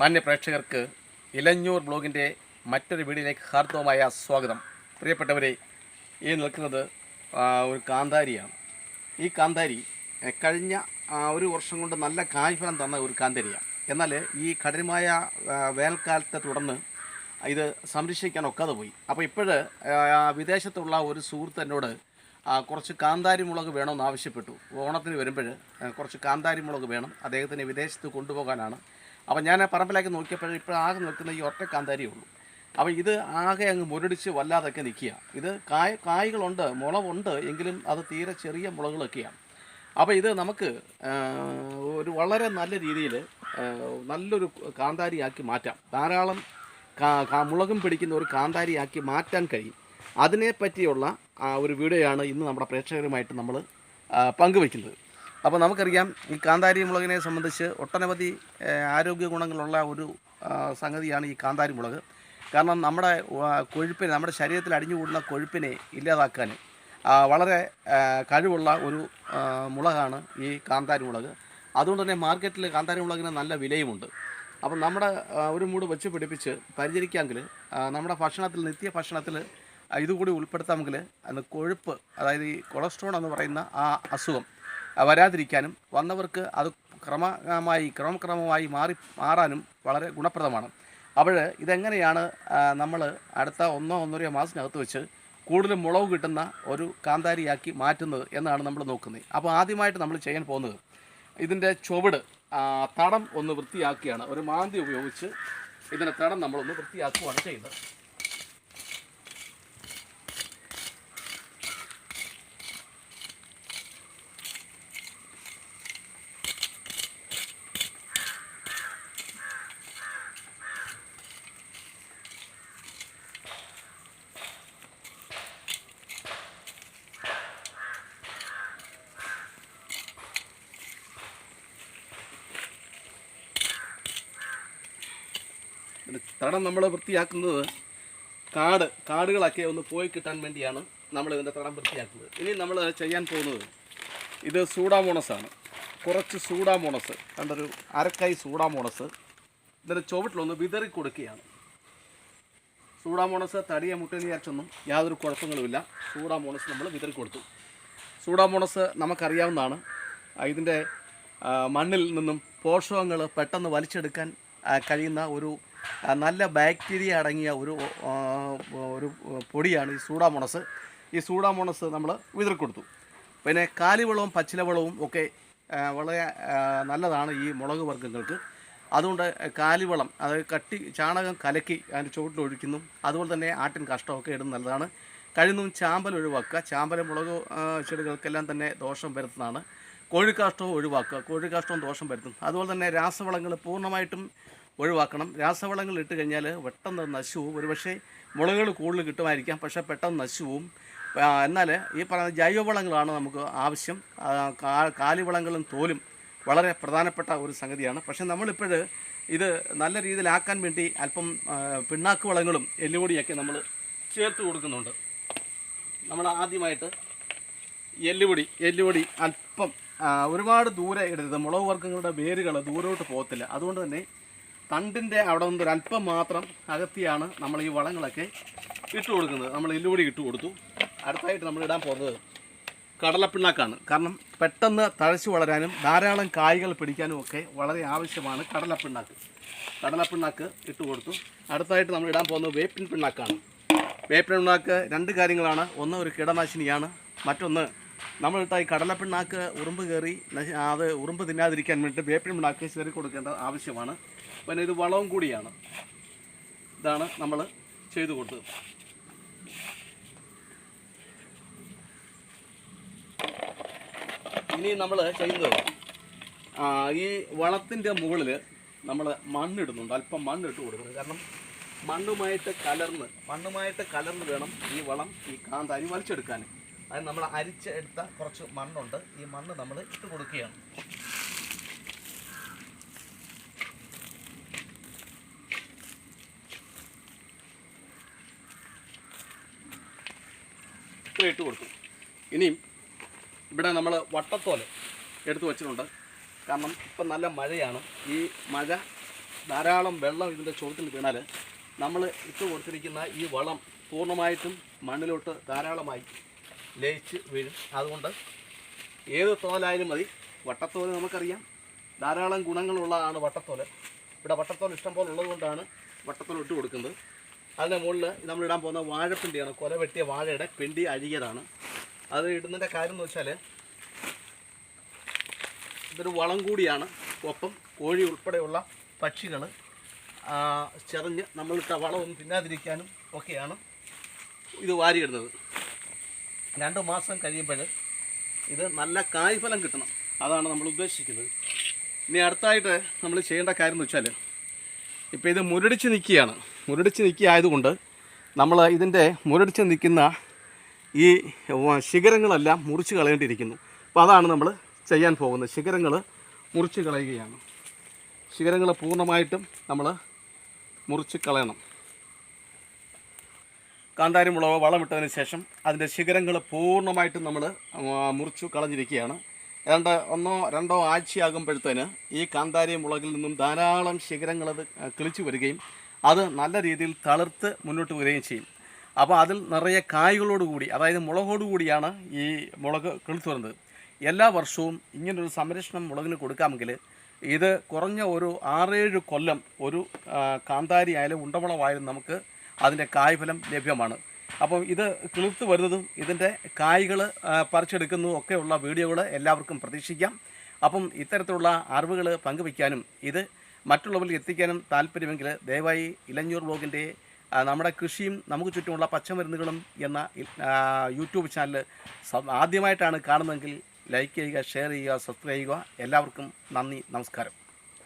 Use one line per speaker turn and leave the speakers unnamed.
മാന്യ പ്രേക്ഷകർക്ക് ഇലഞ്ഞൂർ ബ്ലോഗിന്റെ മറ്റൊരു വീഡിയോയിലേക്ക് ഹാർദവമായ സ്വാഗതം. പ്രിയപ്പെട്ടവരെ ഈ നിൽക്കുന്നത് ഒരു കാന്താരിയാണ്. ഈ കാന്താരി കഴിഞ്ഞ ഒരു വർഷം കൊണ്ട് നല്ല കായ്ഫലം തന്ന ഒരു കാന്താരിയാണ്. എന്നാൽ ഈ കഠിനമായ വേനൽക്കാലത്തെ തുടർന്ന് ഇത് സംരക്ഷിക്കാൻ ഒക്കാതെ പോയി. അപ്പോൾ ഇപ്പോഴ് വിദേശത്തുള്ള ഒരു സുഹൃത്ത് എന്നോട് കുറച്ച് കാന്താരി മുളക് വേണമെന്ന് ആവശ്യപ്പെട്ടു. ഓണത്തിന് വരുമ്പോൾ കുറച്ച് കാന്താരി മുളക് വേണം. അദ്ദേഹത്തിന് വിദേശത്ത് കൊണ്ടുപോകാനാണ് അപ്പോൾ ഞാൻ പറമ്പിലേക്ക് നോക്കിയപ്പോൾ ഇപ്പോൾ ആകെ നിൽക്കുന്ന ഈ ഒറ്റ കാന്താരിയേ ഉള്ളൂ. അപ്പോൾ ഇത് ആകെ അങ്ങ് മുരടിച്ച് വല്ലാതൊക്കെ നിൽക്കുക ഇത് കായ് കായ്കളുണ്ട് മുളവുണ്ട് എങ്കിലും അത് തീരെ ചെറിയ മുളകളൊക്കെയാണ് അപ്പോൾ ഇത് നമുക്ക് ഒരു വളരെ നല്ല രീതിയിൽ നല്ലൊരു കാന്താരിയാക്കി മാറ്റാം. ധാരാളം മുളകും പിടിക്കുന്ന ഒരു കാന്താരിയാക്കി മാറ്റാൻ കഴിയും. അതിനെപ്പറ്റിയുള്ള ഒരു വീഡിയോയാണ് ഇന്ന് നമ്മുടെ പ്രേക്ഷകരുമായിട്ട് നമ്മൾ പങ്കുവയ്ക്കുന്നത് അപ്പോൾ നമുക്കറിയാം ഈ കാന്താരി മുളകിനെ സംബന്ധിച്ച് ഒട്ടനവധി ആരോഗ്യ ഗുണങ്ങളുള്ള ഒരു സംഗതിയാണ് ഈ കാന്താരി മുളക്. കാരണം നമ്മുടെ കൊഴുപ്പിനെ നമ്മുടെ ശരീരത്തിൽ അടിഞ്ഞുകൂടുന്ന കൊഴുപ്പിനെ ഇല്ലാതാക്കാൻ വളരെ കഴിവുള്ള ഒരു മുളകാണ് ഈ കാന്താരി മുളക്. അതുകൊണ്ട് തന്നെ മാർക്കറ്റിൽ കാന്താരി മുളകിന് നല്ല വിലയുമുണ്ട്. അപ്പം നമ്മുടെ ഒരു മൂട് വെച്ച് പിടിപ്പിച്ച് പരിചരിക്കാമെങ്കിൽ നമ്മുടെ ഭക്ഷണത്തിൽ നിത്യ ഭക്ഷണത്തിൽ ഇതുകൂടി ഉൾപ്പെടുത്താമെങ്കിൽ അന്ന് കൊഴുപ്പ് അതായത് ഈ കൊളസ്ട്രോൾ എന്ന് പറയുന്ന ആ അസുഖം വരാതിരിക്കാനും വന്നവർക്ക് അത് ക്രമമായി ക്രമക്രമമായി മാറി മാറാനും വളരെ ഗുണപ്രദമാണ്. അപ്പോൾ ഇതെങ്ങനെയാണ് നമ്മൾ അടുത്ത ഒന്നോ ഒന്നരയോ മാസത്തിനകത്ത് വെച്ച് കൂടുതൽ മുളവ് കിട്ടുന്ന ഒരു കാന്താരിയാക്കി മാറ്റുന്നത് എന്നാണ് നമ്മൾ നോക്കുന്നത്. അപ്പോൾ ആദ്യമായിട്ട് നമ്മൾ ചെയ്യാൻ പോകുന്നത് ഇതിന്റെ ചുവട് തടം ഒന്ന് വൃത്തിയാക്കിയാണ്. ഒരു മാന്തി ഉപയോഗിച്ച് ഇതിന്റെ തടം നമ്മളൊന്ന് വൃത്തിയാക്കുകയാണ് ചെയ്യുന്നത്. ഇതിന്റെ തടം നമ്മൾ വൃത്തിയാക്കുന്നത് കാട് കാടുകളൊക്കെ ഒന്ന് പോയി കിട്ടാൻ വേണ്ടിയാണ് നമ്മൾ ഇതിന്റെ തടം വൃത്തിയാക്കുന്നത്. ഇനി നമ്മൾ ചെയ്യാൻ പോകുന്നത് ഇത് സൂഡാമോണസ് ആണ്. കുറച്ച് സൂഡാമോണസ് കണ്ടൊരു അരക്കൈ സൂഡാമോണസ് ഇതിന്റെ ചുവട്ടിലൊന്ന് വിതറി കൊടുക്കുകയാണ്. സൂഡാമോണസ് തടിയ മുട്ടെന്ന് വിചാരിച്ചൊന്നും യാതൊരു കുഴപ്പങ്ങളുമില്ല. സൂഡാമോണസ് നമ്മൾ വിതറി കൊടുത്തു. സൂഡാമോണസ് നമുക്കറിയാവുന്നതാണ്. ഇതിന്റെ മണ്ണിൽ നിന്നും പോഷകങ്ങൾ പെട്ടെന്ന് വലിച്ചെടുക്കാൻ കഴിയുന്ന ഒരു നല്ല ബാക്ടീരിയ അടങ്ങിയ ഒരു ഒരു പൊടിയാണ് ഈ സൂഡാമോണസ്. ഈ സൂഡാമോണസ് നമ്മൾ വിതറി കൊടുത്തു പിന്നെ കാലിവളവും പച്ചിലവളവും ഒക്കെ വളരെ നല്ലതാണ് ഈ മുളക് വർഗങ്ങൾക്ക്. അതുകൊണ്ട് കാലിവളം അതായത് കട്ടി ചാണകം കലക്കി അതിന്റെ ചുവട്ടിൽ ഒഴിക്കുന്നു. അതുപോലെ തന്നെ ആട്ടിൻ കഷ്ടമൊക്കെ ഇടുന്നത് നല്ലതാണ്. കഴിയുന്നതും ചാമ്പൽ ഒഴിവാക്കുക. ചാമ്പൽ മുളക് ചെടികൾക്കെല്ലാം തന്നെ ദോഷം വരുത്തുന്നതാണ്. കോഴിക്കാഷ്ടവും ഒഴിവാക്കുക. കോഴിക്കാഷ്ടവും ദോഷം വരുത്തും. അതുപോലെ തന്നെ രാസവളങ്ങൾ പൂർണമായിട്ടും ഒഴിവാക്കണം. രാസവളങ്ങൾ ഇട്ട് കഴിഞ്ഞാൽ പെട്ടെന്ന് നശുവും. ഒരുപക്ഷെ മുളകൾ കൂടുതൽ കിട്ടുമായിരിക്കാം പക്ഷേ പെട്ടെന്ന് നശുവും. എന്നാൽ ഈ പറയുന്ന ജൈവവളങ്ങളാണ് നമുക്ക് ആവശ്യം. കാലിവളങ്ങളും തോലും വളരെ പ്രധാനപ്പെട്ട ഒരു സംഗതിയാണ്. പക്ഷേ നമ്മളിപ്പോൾ ഇത് നല്ല രീതിയിലാക്കാൻ വേണ്ടി അല്പം പിണ്ണാക്ക് വളങ്ങളും എല്ലുപൊടിയൊക്കെ നമ്മൾ ചേർത്ത് കൊടുക്കുന്നുണ്ട്. നമ്മൾ ആദ്യമായിട്ട് എല്ലുപൊടി എല്ലുപൊടി അല്പം ഒരുപാട് ദൂരെ ഇടരുത്. മുളക് വർഗങ്ങളുടെ വേരുകൾ ദൂരോട്ട് പോകത്തില്ല. അതുകൊണ്ട് തന്നെ തണ്ടിന്റെ അവിടെ നിന്ന് അല്പം മാത്രം അകത്തിയാണ് നമ്മൾ ഈ വളങ്ങളൊക്കെ ഇട്ട് കൊടുക്കുന്നത്. നമ്മൾ എല്ലുപൊടി ഇട്ട് കൊടുത്തു. അടുത്തായിട്ട് നമ്മൾ ഇടാൻ പോകുന്നത് കടലപ്പിണ്ണാക്കാണ്. കാരണം പെട്ടെന്ന് തഴച്ചു വളരാനും ധാരാളം കായ്കൾ പിടിക്കാനും ഒക്കെ വളരെ ആവശ്യമാണ് കടലപ്പിണ്ണാക്ക്. കടലപ്പിണ്ണാക്ക് ഇട്ട് കൊടുത്തു. അടുത്തായിട്ട് നമ്മൾ ഇടാൻ പോകുന്നത് വേപ്പിൻ പിണ്ണാക്കാണ്. വേപ്പിൻ പിണ്ണാക്ക് രണ്ട് കാര്യങ്ങളാണ്. ഒന്ന് ഒരു കീടനാശിനിയാണ്. മറ്റൊന്ന് നമ്മളിട്ട ഈ കടലപ്പിണ്ണാക്ക് ഉറുമ്പ് കയറി അത് ഉറുമ്പ് തിന്നാതിരിക്കാൻ വേണ്ടിയിട്ട് വേപ്പിൻ പിണ്ണാക്ക് ചേറി കൊടുക്കേണ്ട ആവശ്യമാണ്. പിന്നെ ഇത് വളവും കൂടിയാണ്. ഇതാണ് നമ്മൾ ചെയ്തു കൊടുത്തത്. ഇനി നമ്മൾ ചെയ്യുന്നത് ഈ വളത്തിന്റെ മുകളിൽ നമ്മൾ മണ്ണിടുന്നുണ്ട്. അല്പം മണ്ണിട്ട് കൊടുക്കുന്നത് കാരണം മണ്ണുമായിട്ട് കലർന്ന് മണ്ണുമായിട്ട് കലർന്ന് വേണം ഈ വളം ഈ കാന്താരി വലിച്ചെടുക്കാൻ അത് നമ്മൾ അരിച്ചെടുത്ത കുറച്ച് മണ്ണുണ്ട്. ഈ മണ്ണ് നമ്മൾ ഇട്ട് കൊടുക്കുകയാണ്. ഇത്ര ഇട്ട് കൊടുക്കും. ഇനിയും ഇവിടെ നമ്മൾ വട്ടത്തോൽ എടുത്തു വച്ചിട്ടുണ്ട്. കാരണം ഇപ്പം നല്ല മഴയാണ്. ഈ മഴ ധാരാളം വെള്ളം ഇതിന്റെ ചുവട്ടിൽ വീണാൽ നമ്മൾ ഇട്ട് കൊടുത്തിരിക്കുന്ന ഈ വളം പൂർണമായിട്ടും മണ്ണിലോട്ട് ധാരാളമായി ലയിച്ച് വീഴും. അതുകൊണ്ട് ഏത് തോലായാലും മതി. വട്ടത്തോൽ നമുക്കറിയാം. ധാരാളം ഗുണങ്ങളുള്ളതാണ് വട്ടത്തോൽ. ഇവിടെ വട്ടത്തോൽ ഇഷ്ടം പോലെ ഉള്ളതുകൊണ്ടാണ് വട്ടത്തോൽ ഇട്ട് കൊടുക്കുന്നത്. അതിന്റെ മുകളിൽ നമ്മളിടാൻ പോകുന്ന വാഴപ്പിണ്ടിയാണ്. കൊല വെട്ടിയ വാഴയുടെ പിണ്ടി അഴുകിയതാണ് അത് ഇടുന്നതിന്റെ കാര്യം എന്ന് വെച്ചാൽ ഇതൊരു വളം കൂടിയാണ്. ഒപ്പം കോഴി ഉൾപ്പെടെയുള്ള പക്ഷികൾ ചെറിഞ്ഞ് നമ്മളിട്ട വളമൊന്നും തിന്നാതിരിക്കാനും ഒക്കെയാണ് ഇത് വാരിയിടുന്നത്. രണ്ട് മാസം കഴിയുമ്പോൾ ഇത് നല്ല കായ്ഫലം കിട്ടണം. അതാണ് നമ്മൾ ഉദ്ദേശിക്കുന്നത്. ഇനി അടുത്തായിട്ട് നമ്മൾ ചെയ്യേണ്ട കാര്യം എന്ന് വെച്ചാൽ ഇപ്പോൾ ഇത് മുരടിച്ച് നിൽക്കുകയാണ്. മുരടിച്ച് നിൽക്കുക ആയതുകൊണ്ട് നമ്മൾ ഇതിന്റെ മുരടിച്ച് നിൽക്കുന്ന ഈ ശിഖരങ്ങളെല്ലാം മുറിച്ച് കളയേണ്ടിയിരിക്കുന്നു. അപ്പോൾ അതാണ് നമ്മൾ ചെയ്യാൻ പോകുന്നത്. ശിഖരങ്ങൾ മുറിച്ച് കളയുകയാണ്. ശിഖരങ്ങൾ പൂർണമായിട്ടും നമ്മൾ മുറിച്ച് കളയണം. കാന്താരി മുളക് വളമിട്ടതിന് ശേഷം അതിന്റെ ശിഖരങ്ങൾ പൂർണമായിട്ടും നമ്മൾ മുറിച്ചു കളഞ്ഞിരിക്കുകയാണ്. ഏതാണ്ട് ഒന്നോ രണ്ടോ ആഴ്ചയാകുമ്പോഴത്തേന് ഈ കാന്താരി മുളകിൽ നിന്നും ധാരാളം ശിഖരങ്ങൾ അത് കിളിച്ചു വരികയും അത് നല്ല രീതിയിൽ തളിർത്ത് മുന്നോട്ട് വരികയും ചെയ്യും. അപ്പോൾ അതിൽ നിറയെ കായ്കളോടുകൂടി അതായത് മുളകോടുകൂടിയാണ് ഈ മുളക് കിളിച്ചു വരുന്നത്. എല്ലാ വർഷവും ഇങ്ങനൊരു സംരക്ഷണം മുളകിന് കൊടുക്കാമെങ്കിൽ ഇത് കുറഞ്ഞ ഒരു ആറേഴ് കൊല്ലം ഒരു കാന്താരി ആയാലും ഉണ്ടമുളവായാലും നമുക്ക് അതിന്റെ കായ്ഫലം ലഭ്യമാണ്. അപ്പം ഇത് കിളിർത്ത് വരുന്നതും ഇതിന്റെ കായ്കൾ പറിച്ചെടുക്കുന്നതും ഒക്കെയുള്ള വീഡിയോകൾ എല്ലാവർക്കും പ്രതീക്ഷിക്കാം. അപ്പം ഇത്തരത്തിലുള്ള അറിവുകൾ പങ്കുവയ്ക്കാനും ഇത് മറ്റുള്ളവരിൽ എത്തിക്കാനും താല്പര്യമെങ്കിൽ ദയവായി ഇലഞ്ഞൂർ ബ്ലോഗിന്റെ നമ്മുടെ കൃഷിയും നമുക്ക് ചുറ്റുമുള്ള പച്ചമരുന്നുകളും എന്ന യൂട്യൂബ് ചാനൽ ആദ്യമായിട്ടാണ് കാണുന്നതെങ്കിൽ ലൈക്ക് ചെയ്യുക ഷെയർ ചെയ്യുക സബ്സ്ക്രൈബ് ചെയ്യുക. എല്ലാവർക്കും നന്ദി നമസ്കാരം.